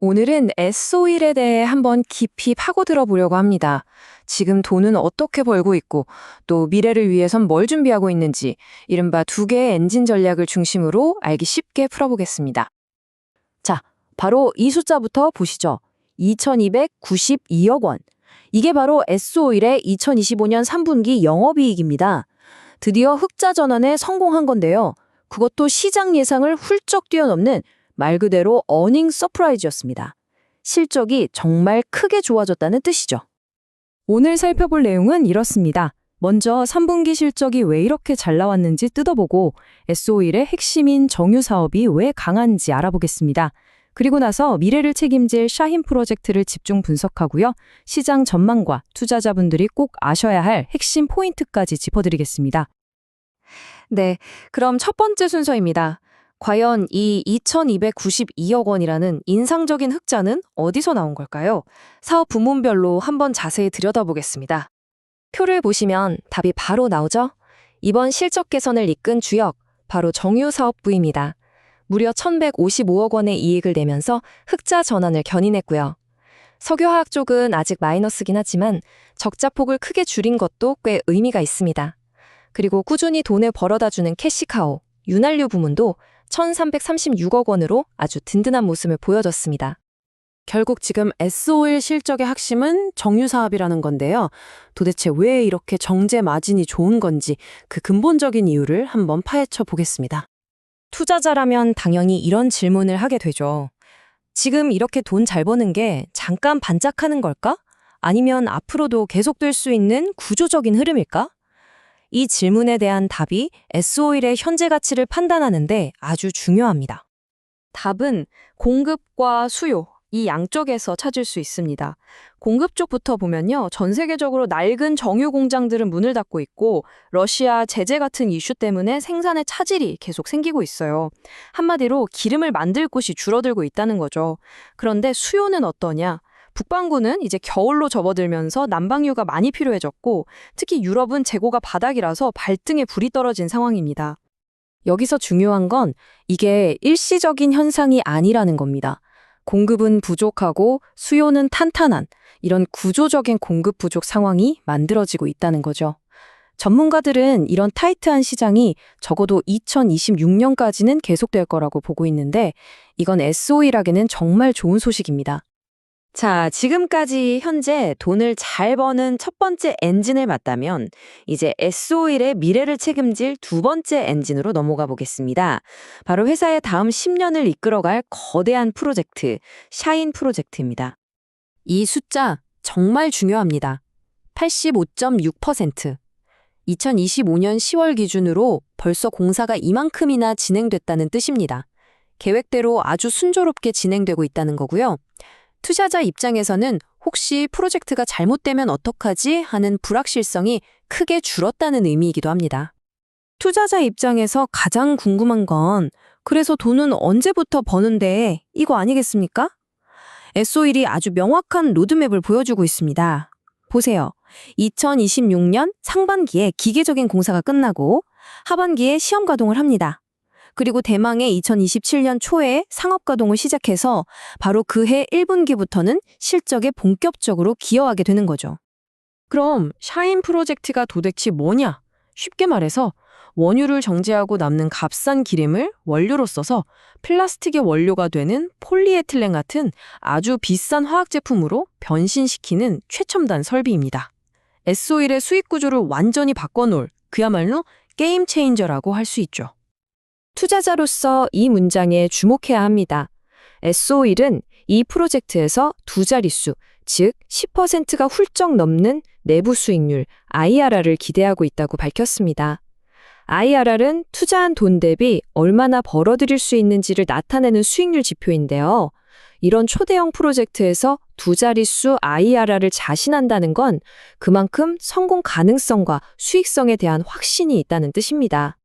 오늘은 S-오일에 대해 한번 깊이 파고들어 보려고 합니다. 지금 돈은 어떻게 벌고 있고 또 미래를 위해선 뭘 준비하고 있는지 이른바 두 개의 엔진 전략을 중심으로 알기 쉽게 풀어보겠습니다. 자, 바로 이 숫자부터 보시죠. 2292억 원. 이게 바로 S오일의 2025년 3분기 영업이익입니다. 드디어 흑자 전환에 성공한 건데요. 그것도 시장 예상을 훌쩍 뛰어넘는 말 그대로 어닝 서프라이즈였습니다. 실적이 정말 크게 좋아졌다는 뜻이죠. 오늘 살펴볼 내용은 이렇습니다. 먼저 3분기 실적이 왜 이렇게 잘 나왔는지 뜯어보고 S오일의 핵심인 정유 사업이 왜 강한지 알아보겠습니다. 그리고 나서 미래를 책임질 샤힌 프로젝트를 집중 분석하고요. 시장 전망과 투자자분들이 꼭 아셔야 할 핵심 포인트까지 짚어드리겠습니다. 네, 그럼 첫 번째 순서입니다. 과연 이 2292억 원이라는 인상적인 흑자는 어디서 나온 걸까요? 사업 부문별로 한번 자세히 들여다보겠습니다. 표를 보시면 답이 바로 나오죠? 이번 실적 개선을 이끈 주역, 바로 정유 사업부입니다. 무려 1155억 원의 이익을 내면서 흑자 전환을 견인했고요. 석유화학 쪽은 아직 마이너스긴 하지만 적자폭을 크게 줄인 것도 꽤 의미가 있습니다. 그리고 꾸준히 돈을 벌어다 주는 캐시카오, 윤활유 부문도 1336억 원으로 아주 든든한 모습을 보여줬습니다. 결국 지금 S오일 실적의 핵심은 정유 사업이라는 건데요. 도대체 왜 이렇게 정제 마진이 좋은 건지 그 근본적인 이유를 한번 파헤쳐 보겠습니다. 투자자라면 당연히 이런 질문을 하게 되죠. 지금 이렇게 돈 잘 버는 게 잠깐 반짝하는 걸까? 아니면 앞으로도 계속될 수 있는 구조적인 흐름일까? 이 질문에 대한 답이 S오일의 현재 가치를 판단하는데 아주 중요합니다. 답은 공급과 수요, 이 양쪽에서 찾을 수 있습니다. 공급 쪽부터 보면요. 전 세계적으로 낡은 정유 공장들은 문을 닫고 있고 러시아 제재 같은 이슈 때문에 생산에 차질이 계속 생기고 있어요. 한마디로 기름을 만들 곳이 줄어들고 있다는 거죠. 그런데 수요는 어떠냐? 북반구는 이제 겨울로 접어들면서 난방유가 많이 필요해졌고 특히 유럽은 재고가 바닥이라서 발등에 불이 떨어진 상황입니다. 여기서 중요한 건 이게 일시적인 현상이 아니라는 겁니다. 공급은 부족하고 수요는 탄탄한 이런 구조적인 공급 부족 상황이 만들어지고 있다는 거죠. 전문가들은 이런 타이트한 시장이 적어도 2026년까지는 계속될 거라고 보고 있는데 이건 SO일에게는 정말 좋은 소식입니다. 자, 지금까지 현재 돈을 잘 버는 첫 번째 엔진을 맞다면 이제 S-오일의 미래를 책임질 두 번째 엔진으로 넘어가 보겠습니다. 바로 회사의 다음 10년을 이끌어갈 거대한 프로젝트, 샤인 프로젝트입니다. 이 숫자 정말 중요합니다. 85.6%. 2025년 10월 기준으로 벌써 공사가 이만큼이나 진행됐다는 뜻입니다. 계획대로 아주 순조롭게 진행되고 있다는 거고요. 투자자 입장에서는 혹시 프로젝트가 잘못되면 어떡하지 하는 불확실성이 크게 줄었다는 의미이기도 합니다. 투자자 입장에서 가장 궁금한 건 그래서 돈은 언제부터 버는데 이거 아니겠습니까? S-오일이 아주 명확한 로드맵을 보여주고 있습니다. 보세요. 2026년 상반기에 기계적인 공사가 끝나고 하반기에 시험 가동을 합니다. 그리고 대망의 2027년 초에 상업 가동을 시작해서 바로 그해 1분기부터는 실적에 본격적으로 기여하게 되는 거죠. 그럼 샤인 프로젝트가 도대체 뭐냐? 쉽게 말해서 원유를 정제하고 남는 값싼 기름을 원료로 써서 플라스틱의 원료가 되는 폴리에틸렌 같은 아주 비싼 화학 제품으로 변신시키는 최첨단 설비입니다. S오일의 수익 구조를 완전히 바꿔놓을 그야말로 게임 체인저라고 할 수 있죠. 투자자로서 이 문장에 주목해야 합니다. S-오일은 이 프로젝트에서 두 자릿수, 즉 10%가 훌쩍 넘는 내부 수익률 IRR을 기대하고 있다고 밝혔습니다. IRR은 투자한 돈 대비 얼마나 벌어들일 수 있는지를 나타내는 수익률 지표인데요. 이런 초대형 프로젝트에서 두 자릿수 IRR을 자신한다는 건 그만큼 성공 가능성과 수익성에 대한 확신이 있다는 뜻입니다.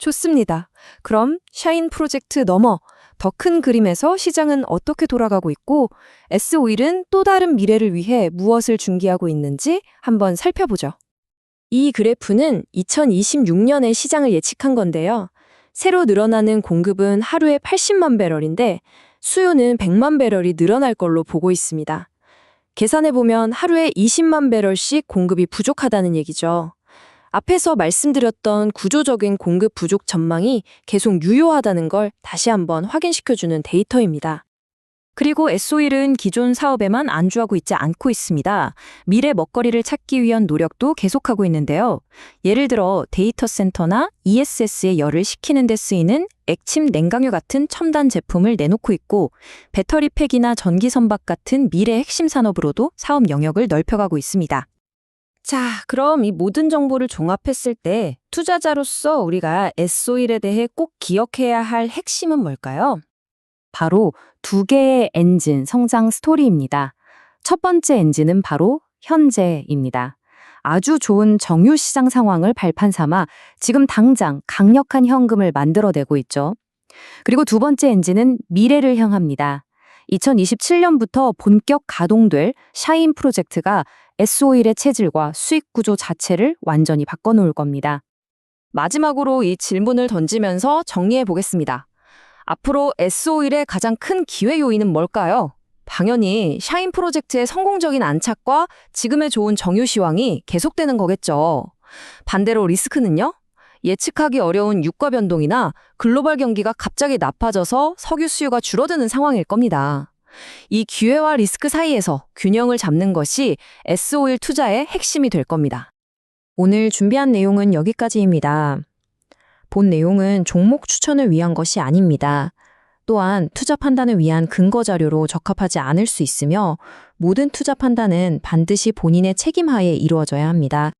좋습니다. 그럼 샤인 프로젝트 넘어 더 큰 그림에서 시장은 어떻게 돌아가고 있고 S-오일은 또 다른 미래를 위해 무엇을 준비하고 있는지 한번 살펴보죠. 이 그래프는 2026년의 시장을 예측한 건데요. 새로 늘어나는 공급은 하루에 80만 배럴인데 수요는 100만 배럴이 늘어날 걸로 보고 있습니다. 계산해보면 하루에 20만 배럴씩 공급이 부족하다는 얘기죠. 앞에서 말씀드렸던 구조적인 공급 부족 전망이 계속 유효하다는 걸 다시 한번 확인시켜주는 데이터입니다. 그리고 S-오일은 기존 사업에만 안주하고 있지 않고 있습니다. 미래 먹거리를 찾기 위한 노력도 계속하고 있는데요. 예를 들어 데이터 센터나 ESS에 열을 식히는 데 쓰이는 액침 냉강유 같은 첨단 제품을 내놓고 있고 배터리 팩이나 전기 선박 같은 미래 핵심 산업으로도 사업 영역을 넓혀가고 있습니다. 자, 그럼 이 모든 정보를 종합했을 때 투자자로서 우리가 S-오일에 대해 꼭 기억해야 할 핵심은 뭘까요? 바로 두 개의 엔진 성장 스토리입니다. 첫 번째 엔진은 바로 현재입니다. 아주 좋은 정유 시장 상황을 발판 삼아 지금 당장 강력한 현금을 만들어내고 있죠. 그리고 두 번째 엔진은 미래를 향합니다. 2027년부터 본격 가동될 샤인 프로젝트가 S-오일의 체질과 수익 구조 자체를 완전히 바꿔놓을 겁니다. 마지막으로 이 질문을 던지면서 정리해 보겠습니다. 앞으로 S-오일의 가장 큰 기회 요인은 뭘까요? 당연히 샤인 프로젝트의 성공적인 안착과 지금의 좋은 정유 시황이 계속되는 거겠죠. 반대로 리스크는요? 예측하기 어려운 유가 변동이나 글로벌 경기가 갑자기 나빠져서 석유 수요가 줄어드는 상황일 겁니다. 이 기회와 리스크 사이에서 균형을 잡는 것이 S-오일 투자의 핵심이 될 겁니다. 오늘 준비한 내용은 여기까지입니다. 본 내용은 종목 추천을 위한 것이 아닙니다. 또한 투자 판단을 위한 근거 자료로 적합하지 않을 수 있으며 모든 투자 판단은 반드시 본인의 책임 하에 이루어져야 합니다.